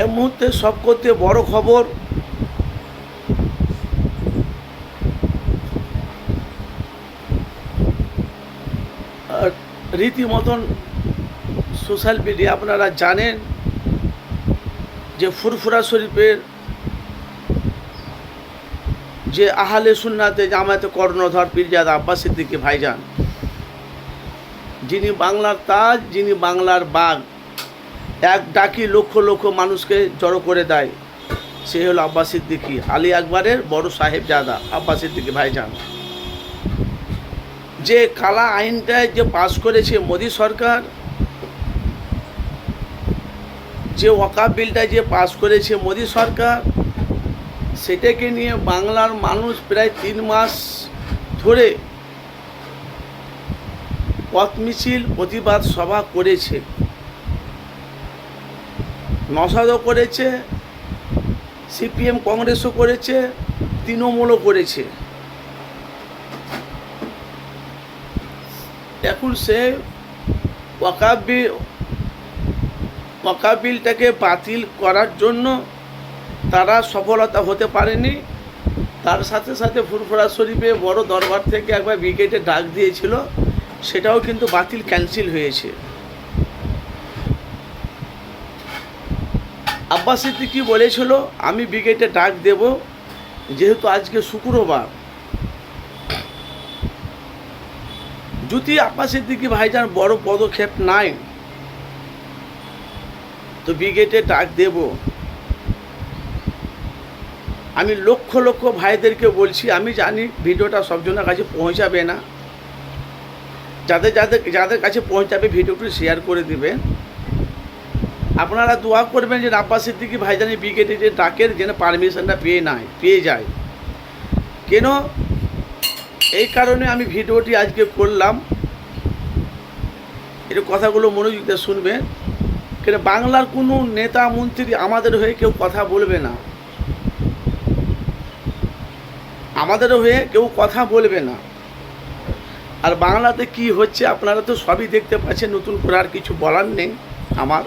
এ মুহূর্তে সব করতে বড় খবর। রীতিমতন সোশ্যাল মিডিয়া আপনারা জানেন যে ফুরফুরা শরীফের যে আহালে সুন্নাতে জামায়াতে কর্ণধর পীরজাদ আব্বাস সিদ্দিকী ভাইজান, যিনি বাংলার তাজ, যিনি বাংলার বাঘ এক ডাকি লক্ষ লক্ষ মানুষকে জড়ো করে দেয়। সে হলো আব্বাস সিদ্দিকী। আলী আকবরের বড় সাহেব জাদা, আব্বাস সিদ্দিকী ভাইজান। যে কালা আইনটায় যে পাশ করেছে মোদী সরকার, যে ওয়াকাব বিলটা যে পাশ করেছে মোদী সরকার, সেটাকে নিয়ে বাংলার মানুষ প্রায় তিন মাস ধরে পথ মিছিল প্রতিবাদ সভা করেছে। নসাদও করেছে, সিপিএম কংগ্রেসও করেছে, তৃণমূলও করেছে। এখন সে ওয়াকাব বিল ওয়াকাব বিলটাকে বাতিল করার জন্য তারা সফলতা হতে পারেনি। তার সাথে সাথে ফুরফুরা শরীফে বড় দরবার থেকে একবার ব্রিগেডে ডাক দিয়েছিল, সেটাও কিন্তু বাতিল ক্যান্সেল হয়েছে। আব্বাস সিদ্দিকি বলেছিল, আমি ব্রিগেডে ডাক দেব, যেহেতু আজকে শুক্রবার। যদি আব্বাস সিদ্দিকি ভাইজান বড় পদক্ষেপ নাই। তো ব্রিগেডে ডাক দেব। আমি লক্ষ লক্ষ ভাইদেরকে বলছি, আমি জানি ভিডিওটা সবজনের কাছে পৌঁছাবে না। যাদের যাদের যাদের কাছে পৌঁছাবে, ভিডিওটি শেয়ার করে দিবেন আপনারা দোয়া করবেন যে আব্বাস সিদ্দিকি ভাইজানি ব্রিগেডে যে ডাকের যেন পারমিশনটা পেয়ে নাই, পেয়ে যায়। কেন? এই কারণে আমি ভিডিওটি আজকে করলাম। এর কথাগুলো মনোযোগ দিয়ে শুনবেন কেন? বাংলার কোনো নেতা, মন্ত্রী আমাদের হয়ে কেউ কথা বলবে না। আমাদের হয়ে কেউ কথা বলবে না। আর বাংলাতে কি হচ্ছে আপনারা তো সবই দেখতে পাচ্ছেন, নতুন করে আর কিছু বলার নেই আমার।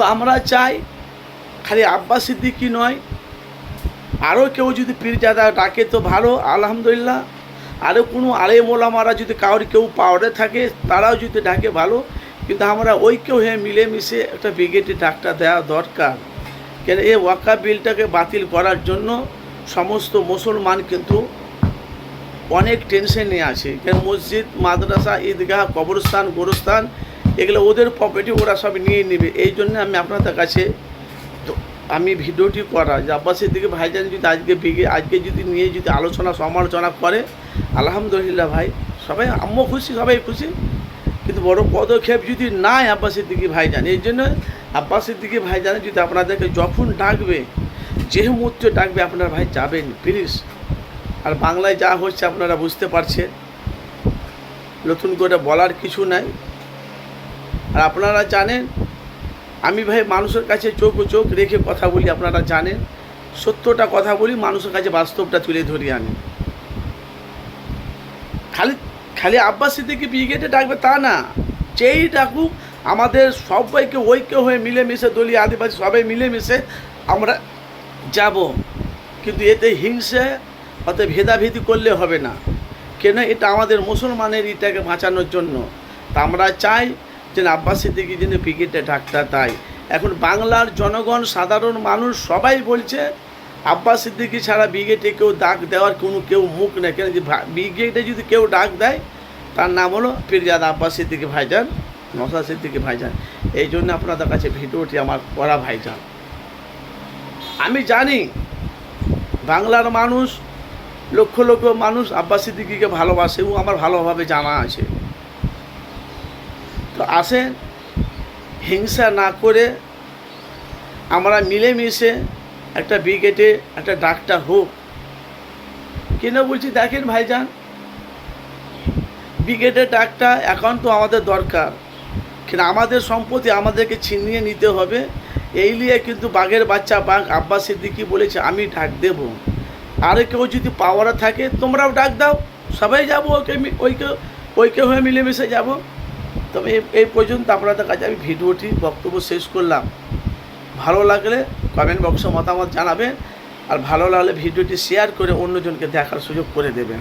তো আমরা চাই খালি আব্বাস সিদ্দিকি নয়, আরও কেউ যদি পীরজাদা ডাকে তো ভালো, আলহামদুলিল্লাহ। আরও কোনো আলে মোলামারা যদি কারোর কেউ পাওয়ারে থাকে, তারাও যদি ডাকে ভালো, কিন্তু আমরা ঐক্য হয়ে মিলেমিশে একটা ব্রিগেডে ডাকটা দেওয়া দরকার। কেন এই ওয়াকা বিলটাকে বাতিল করার জন্য সমস্ত মুসলমান কিন্তু অনেক টেনশনে আছে। কেন মসজিদ, মাদ্রাসা, ঈদগাহ, কবরস্থান, গোরস্থান এগুলো ওদের প্রপার্টি ওরা সব নিয়ে নেবে। এই জন্য আমি আপনাদের কাছে আমি ভিডিওটি করা। যে আব্বাসের দিকে ভাইজান যদি আজকে বিগে আজকে যদি নিয়ে যদি আলোচনা, সমালোচনা করে, আলহামদুলিল্লাহ ভাই, সবাই আম্মু খুশি, সবাই খুশি। কিন্তু বড় পদক্ষেপ যদি নাই আব্বাসের দিকে ভাইজান, এই জন্য আব্বাসের দিকে ভাইজান যদি আপনাদেরকে যখন ডাকবে, যে মুহূর্তে ডাকবে, আপনারা ভাই যাবেন প্লিজ আর বাংলায় যা হচ্ছে আপনারা বুঝতে পারছেন। নতুন করে বলার কিছু নাই। আর আপনারা জানেন, আমি ভাই মানুষের কাছে চোখ ও চোখ রেখে কথা বলি, আপনারা জানেন। সত্যটা কথা বলি, মানুষের কাছে বাস্তবটা তুলে ধরি আনি খালি খালি আব্বাস সিদ্দিকি ব্রিগেডে ডাকবে তা না। যেই ডাকুক, আমাদের সবাইকে ঐক্য হয়ে মিলেমিশে, দলীয় আদিবাসী সবাই মিলেমিশে আমরা যাব। কিন্তু এতে হিংসে অত ভেদাভেদি করলে হবে না। কেন? এটা আমাদের মুসলমানের ইটাকে বাঁচানোর জন্য। তা আমরা চাই যে আব্বাস সিদ্দিকি যিনি ব্রিগেডে ডাক্তার তাই। এখন বাংলার জনগণ, সাধারণ মানুষ সবাই বলছে, আব্বাস সিদ্দিকি ছাড়া ব্রিগেডে কেউ ডাক দেওয়ার কোনো কেউ মুখ নেই। কেন যে ব্রিগেডে যদি কেউ ডাক দেয়, তার নাম হলো পীরজাদা আব্বাস সিদ্দিকি ভাইজান নসা সিদ্দিকি ভাইজান। এই জন্য আপনাদের কাছে ভিডিওটি আমার করা ভাইজান। আমি জানি, বাংলার মানুষ, লক্ষ লক্ষ মানুষ আব্বাস সিদ্দিকিকে ভালোবাসে এবং আমার ভালোভাবে জানা আছে। আসেন হিংসা না করে আমরা মিলেমিশে একটা ব্রিগেডে একটা ডাক্তার হোক। কেন বলছি? দেখেন ভাইজান, ব্রিগেডের ডাকটা এখন তো আমাদের দরকার। কিন্তু আমাদের সম্পত্তি আমাদেরকে ছিনিয়ে নিতে হবে। এই নিয়ে কিন্তু বাঘের বাচ্চা বাঘ আব্বাস সিদ্দিকি বলেছে, আমি ডাক দেব। আর কেউ যদি পাওয়ারে থাকে, তোমরাও ডাক দাও। সবাই যাব, ওকে ঐক্য ঐক্য হয়ে মিলেমিশে যাব। তবে এই- পর্যন্ত আপনাদের কাছে আমি ভিডিওটি বক্তব্য শেষ করলাম। ভালো লাগলে কমেন্ট বক্সে মতামত জানাবেন আর ভালো লাগলে ভিডিওটি শেয়ার করে অন্যজনকে দেখার সুযোগ করে দেবেন।